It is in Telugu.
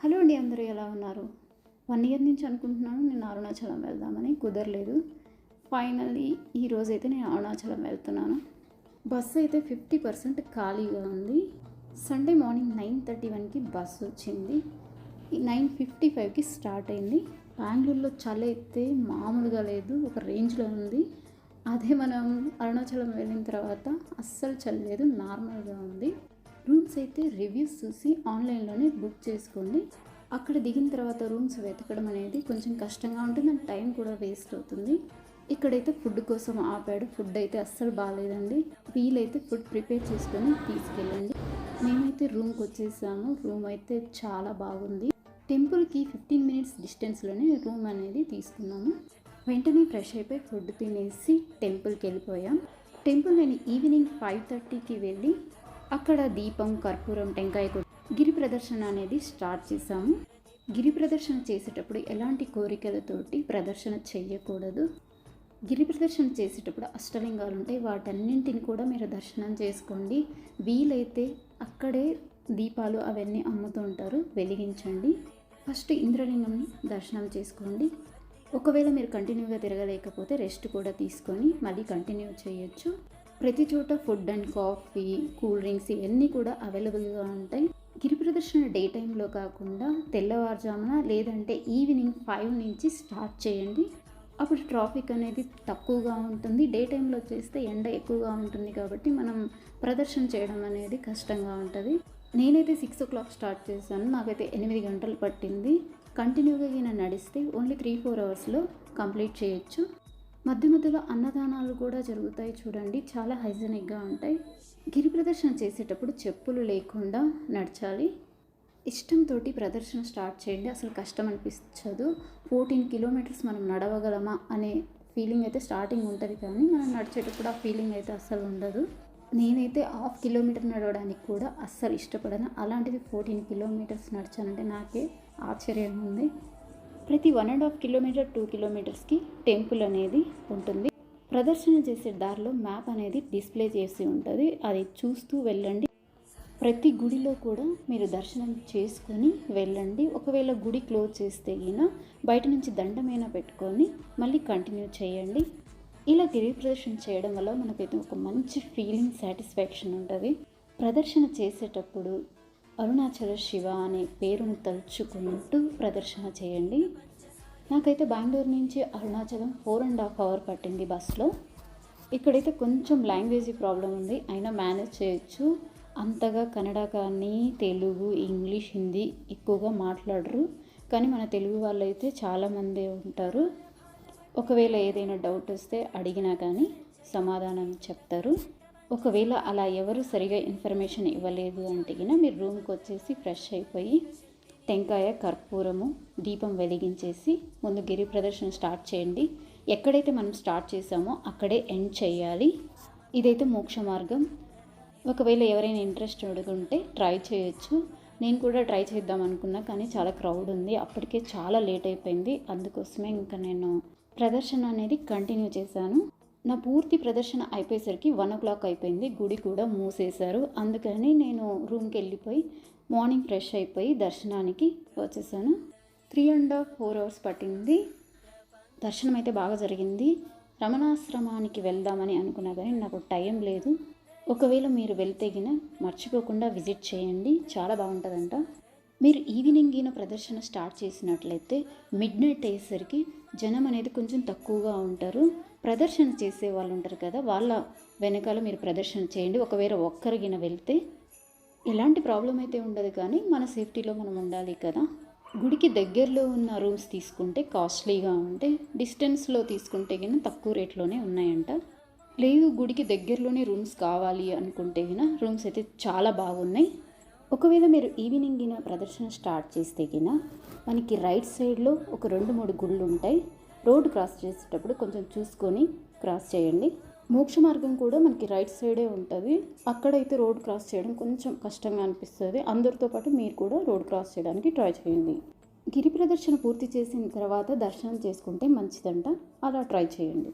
హలో అండి అందరూ ఎలా ఉన్నారు? వన్ ఇయర్ నుంచి అనుకుంటున్నాను నేను అరుణాచలం వెళ్దామని కుదరలేదు. ఫైనల్లీ ఈ రోజైతే నేను అరుణాచలం వెళ్తున్నాను. బస్సు అయితే ఫిఫ్టీ పర్సెంట్ ఖాళీగా ఉంది. సండే మార్నింగ్ నైన్ థర్టీ వన్కి బస్సు వచ్చింది. నైన్ ఫిఫ్టీ ఫైవ్కి స్టార్ట్ అయింది. బెంగళూరులో చలి అయితే మామూలుగా లేదు ఒక రేంజ్లో ఉంది. అదే మనం అరుణాచలం వెళ్ళిన తర్వాత అస్సలు చలి లేదు నార్మల్గా ఉంది. రూమ్స్ అయితే రివ్యూస్ చూసి ఆన్లైన్లోనే బుక్ చేసుకోండి. అక్కడ దిగిన తర్వాత రూమ్స్ వెతకడం అనేది కొంచెం కష్టంగా ఉంటుంది అండ్ టైం కూడా వేస్ట్ అవుతుంది. ఇక్కడైతే ఫుడ్ కోసం ఆపాడు. ఫుడ్ అయితే అస్సలు బాగాలేదండి. వీలైతే ఫుడ్ ప్రిపేర్ చేసుకొని తీసుకెళ్ళండి. మేమైతే రూమ్కి వచ్చేసాము. రూమ్ అయితే చాలా బాగుంది. టెంపుల్కి ఫిఫ్టీన్ మినిట్స్ డిస్టెన్స్లోనే రూమ్ అనేది తీసుకున్నాము. వెంటనే ఫ్రెష్ అయిపోయి ఫుడ్ తినేసి టెంపుల్కి వెళ్ళిపోయాం. టెంపుల్ నేను ఈవినింగ్ ఫైవ్ థర్టీకి వెళ్ళి అక్కడ దీపం కర్పూరం టెంకాయ గిరి ప్రదర్శన అనేది స్టార్ట్ చేసాము గిరి ప్రదర్శన చేసేటప్పుడు ఎలాంటి కోరికలతోటి ప్రదర్శన చేయకూడదు గిరి ప్రదర్శన చేసేటప్పుడు అష్టలింగాలు ఉంటాయి. వాటన్నింటిని కూడా మీరు దర్శనం చేసుకోండి. వీలైతే అక్కడే దీపాలు అవన్నీ అమ్ముతూ ఉంటారు. వెలిగించండి. ఫస్ట్ ఇంద్రలింగంని దర్శనం చేసుకోండి. ఒకవేళ మీరు కంటిన్యూగా తిరగలేకపోతే రెస్ట్ కూడా తీసుకొని మళ్ళీ కంటిన్యూ చేయొచ్చు. ప్రతి చోట food and coffee cool drinks ఇవన్నీ కూడా అవైలబుల్గా ఉంటాయి. గిరి ప్రదర్శన డే టైంలో కాకుండా తెల్లవారుజామున లేదంటే ఈవినింగ్ ఫైవ్ నుంచి స్టార్ట్ చేయండి. అప్పుడు ట్రాఫిక్ అనేది తక్కువగా ఉంటుంది. డే టైంలో చేస్తే ఎండ ఎక్కువగా ఉంటుంది కాబట్టి మనం ప్రదర్శన చేయడం అనేది కష్టంగా ఉంటుంది. నేనైతే సిక్స్ ఓ క్లాక్ స్టార్ట్ చేశాను. నాకైతే ఎనిమిది గంటలు పట్టింది. కంటిన్యూగా నేను నడిస్తే ఓన్లీ త్రీ ఫోర్ అవర్స్లో కంప్లీట్ చేయొచ్చు. మధ్య మధ్యలో అన్నదానాలు కూడా జరుగుతాయి చూడండి. చాలా హైజెనిక్గా ఉంటాయి. గిరి ప్రదర్శన చేసేటప్పుడు చెప్పులు లేకుండా నడచాలి. ఇష్టంతో ప్రదర్శన స్టార్ట్ చేయండి. అసలు కష్టం అనిపించదు. ఫోర్టీన్ కిలోమీటర్స్ మనం నడవగలమా అనే ఫీలింగ్ అయితే స్టార్టింగ్ ఉంటుంది కానీ మనం నడిచేటప్పుడు ఆ ఫీలింగ్ అయితే అస్సలు ఉండదు. నేనైతే హాఫ్ కిలోమీటర్ నడవడానికి కూడా అస్సలు ఇష్టపడను. అలాంటిది ఫోర్టీన్ కిలోమీటర్స్ నడిచానంటే నాకే ఆశ్చర్యం ఉంది. ప్రతి one and half kilometer two కిలోమీటర్స్కి temple అనేది ఉంటుంది. ప్రదర్శన చేసే దారిలో మ్యాప్ అనేది డిస్ప్లే చేసి ఉంటుంది. అది చూస్తూ వెళ్ళండి. ప్రతి గుడిలో కూడా మీరు దర్శనం చేసుకొని వెళ్ళండి. ఒకవేళ గుడి క్లోజ్ చేస్తే గిన బయట నుంచి దండమైనా పెట్టుకొని మళ్ళీ కంటిన్యూ చేయండి. ఇలా గిరి ప్రదర్శన చేయడం వల్ల మనకైతే ఒక మంచి ఫీలింగ్ సాటిస్ఫాక్షన్ ఉంటుంది. ప్రదర్శన చేసేటప్పుడు అరుణాచల శివ అనే పేరును తలుచుకుంటూ ప్రదర్శన చేయండి. నాకైతే బెంగళూరు నుంచి Arunachalam four and half hour పట్టింది బస్లో ఇక్కడైతే కొంచెం లాంగ్వేజ్ ప్రాబ్లం ఉంది. అయినా మేనేజ్ చేయొచ్చు. అంతగా కన్నడ కానీ తెలుగు ఇంగ్లీష్ హిందీ ఎక్కువగా మాట్లాడరు. కానీ మన తెలుగు వాళ్ళైతే చాలామంది ఉంటారు. ఒకవేళ ఏదైనా డౌట్ వస్తే అడిగినా కానీ సమాధానం చెప్తారు. ఒకవేళ అలా ఎవరు సరిగా ఇన్ఫర్మేషన్ ఇవ్వలేదు అంటే మీరు రూమ్కి వచ్చేసి ఫ్రెష్ అయిపోయి టెంకాయ కర్పూరము దీపం వెలిగించేసి ముందు గిరి ప్రదర్శన స్టార్ట్ చేయండి. ఎక్కడైతే మనం స్టార్ట్ చేసామో అక్కడే ఎండ్ చేయాలి. ఇదైతే మోక్ష మార్గం. ఒకవేళ ఎవరైనా ఇంట్రెస్ట్ అడుగుంటే ట్రై చేయొచ్చు. నేను కూడా ట్రై చేద్దాం అనుకున్నా కానీ చాలా క్రౌడ్ ఉంది. అప్పటికే చాలా లేట్ అయిపోయింది. అందుకోసమే ఇంకా నేను ప్రదర్శన అనేది కంటిన్యూ చేశాను. నా పూర్తి ప్రదర్శన అయిపోయేసరికి వన్ ఓ క్లాక్ అయిపోయింది. గుడి కూడా మూసేశారు. అందుకని నేను రూమ్కి వెళ్ళిపోయి మార్నింగ్ ఫ్రెష్ అయిపోయి దర్శనానికి వచ్చేసాను. Three and half four hours పట్టింది. దర్శనం అయితే బాగా జరిగింది. రమణాశ్రమానికి వెళ్దామని అనుకున్నా కానీ నాకు టైం లేదు. ఒకవేళ మీరు వెళ్తే గిన మర్చిపోకుండా విజిట్ చేయండి. చాలా బాగుంటుందంట. మీరు ఈవినింగ్ గిన ప్రదర్శన స్టార్ట్ చేసినట్లయితే మిడ్ నైట్ అయ్యేసరికి జనం అనేది కొంచెం తక్కువగా ఉంటారు. ప్రదర్శన చేసే వాళ్ళు ఉంటారు కదా వాళ్ళ వెనకాల మీరు ప్రదర్శన చేయండి. ఒకవేళ ఒక్కరిగిన వెళ్తే ఎలాంటి ప్రాబ్లం అయితే ఉండదు కానీ మన సేఫ్టీలో మనం ఉండాలి కదా. గుడికి దగ్గరలో ఉన్న రూమ్స్ తీసుకుంటే కాస్ట్లీగా ఉంటే డిస్టెన్స్లో తీసుకుంటే గిన తక్కువ రేట్లోనే ఉన్నాయంట. లేదు గుడికి దగ్గరలోనే రూమ్స్ కావాలి అనుకుంటే గిన రూమ్స్ అయితే చాలా బాగున్నాయి. ఒకవేళ మీరు ఈవినింగ్ గిన ప్రదర్శన స్టార్ట్ చేస్తే గిన మనకి రైట్ సైడ్లో ఒక రెండు మూడు గుళ్ళు ఉంటాయి. రోడ్డు క్రాస్ చేసేటప్పుడు కొంచెం చూసుకొని క్రాస్ చేయండి. మోక్ష మార్గం కూడా మనకి రైట్ సైడే ఉంటుంది. అక్కడైతే రోడ్ క్రాస్ చేయడం కొంచెం కష్టంగా అనిపిస్తుంది. అందరితో పాటు మీరు కూడా రోడ్ క్రాస్ చేయడానికి ట్రై చేయండి. గిరి ప్రదర్శన పూర్తి చేసిన తర్వాత దర్శనం చేసుకుంటే మంచిదంట. అలా ట్రై చేయండి.